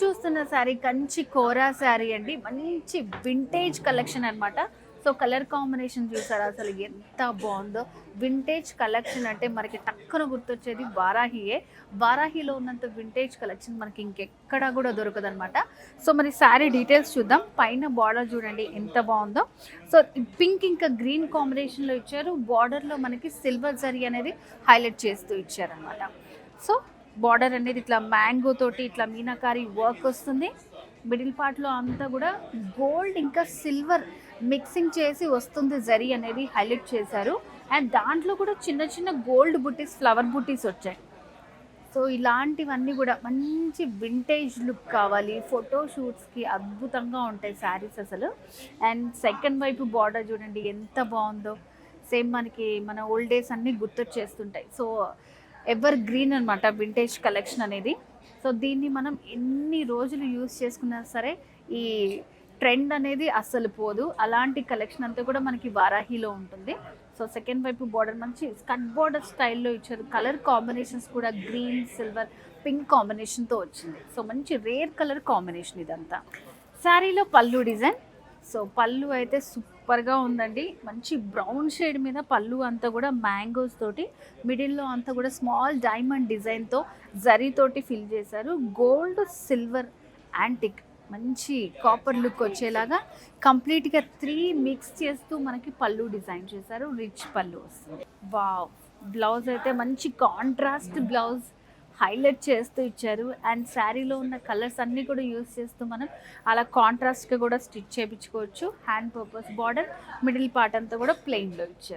చూస్తున్న శారీ కంచి కోరా శారీ అండి. మంచి వింటేజ్ కలెక్షన్ అన్నమాట. సో కలర్ కాంబినేషన్ చూసారా? అసలు ఎంత బాగుందో. వింటేజ్ కలెక్షన్ అంటే మనకి టక్కున గుర్తొచ్చేది వారాహియే. వారాహిలో ఉన్నంత వింటేజ్ కలెక్షన్ మనకి ఇంకెక్కడా కూడా దొరకదనమాట సో మరి శారీ డీటెయిల్స్ చూద్దాం. పైన బార్డర్ చూడండి ఎంత బాగుందో. సో పింక్ ఇంకా గ్రీన్ కాంబినేషన్లో ఇచ్చారు. బార్డర్లో మనకి సిల్వర్ జరీ అనేది హైలైట్ చేస్తూ ఇచ్చారనమాట సో బార్డర్ అనేది ఇట్లా మ్యాంగో తోటి ఇట్లా మీనాకారి వర్క్ వస్తుంది. మిడిల్ పార్ట్లో అంతా కూడా గోల్డ్ ఇంకా సిల్వర్ మిక్సింగ్ చేసి వస్తుంది జరీ అనేది హైలైట్ చేశారు. అండ్ దాంట్లో కూడా చిన్న చిన్న గోల్డ్ బుటీస్ ఫ్లవర్ బుటీస్ వచ్చాయి. సో ఇలాంటివన్నీ కూడా మంచి వింటేజ్ లుక్ కావాలి. ఫోటో షూట్స్కి అద్భుతంగా ఉంటాయి శారీస్ అసలు. అండ్ సెకండ్ వైపు బార్డర్ చూడండి ఎంత బాగుందో. సేమ్ మనకి మన ఓల్డ్ డేస్ అన్నీ గుర్తొచ్చేస్తుంటాయి. సో ఎవర్ గ్రీన్ అనమాట వింటేజ్ కలెక్షన్ అనేది. సో దీన్ని మనం ఎన్ని రోజులు యూస్ చేసుకున్నా సరే ఈ ట్రెండ్ అనేది అస్సలు పోదు. అలాంటి కలెక్షన్ అంతా కూడా మనకి వారాహిలో ఉంటుంది. సో సెకండ్ వైపు బార్డర్ మంచి స్కట్ బార్డర్ స్టైల్లో ఇచ్చారు. కలర్ కాంబినేషన్స్ కూడా గ్రీన్ సిల్వర్ పింక్ కాంబినేషన్తో వచ్చింది. సో మంచి రేర్ కలర్ కాంబినేషన్ ఇదంతా. శారీలో పళ్ళు డిజైన్ సో పళ్ళు అయితే సూపర్గా ఉందండి. మంచి బ్రౌన్ షేడ్ మీద పళ్ళు అంతా కూడా మ్యాంగోస్ తోటి మిడిల్లో అంతా కూడా స్మాల్ డైమండ్ డిజైన్తో జరీతోటి ఫిల్ చేశారు. గోల్డ్ సిల్వర్ యాంటిక్ మంచి కాపర్ లుక్ వచ్చేలాగా కంప్లీట్గా త్రీ మిక్స్ చేస్తూ మనకి పళ్ళు డిజైన్ చేశారు. రిచ్ పళ్ళు. వస్తుంది వావ్! బ్లౌజ్ అయితే మంచి కాంట్రాస్ట్ బ్లౌజ్. హైలైట్ చేస్తూ ఇచ్చారు. అండ్ శారీలో ఉన్న కలర్స్ అన్నీ కూడా యూస్ చేస్తూ మనం అలా కాంట్రాస్ట్గా కూడా స్టిచ్ చేయించుకోవచ్చు. Hand purpose border middle part అంతా కూడా ప్లెయిన్లో ఇచ్చారు.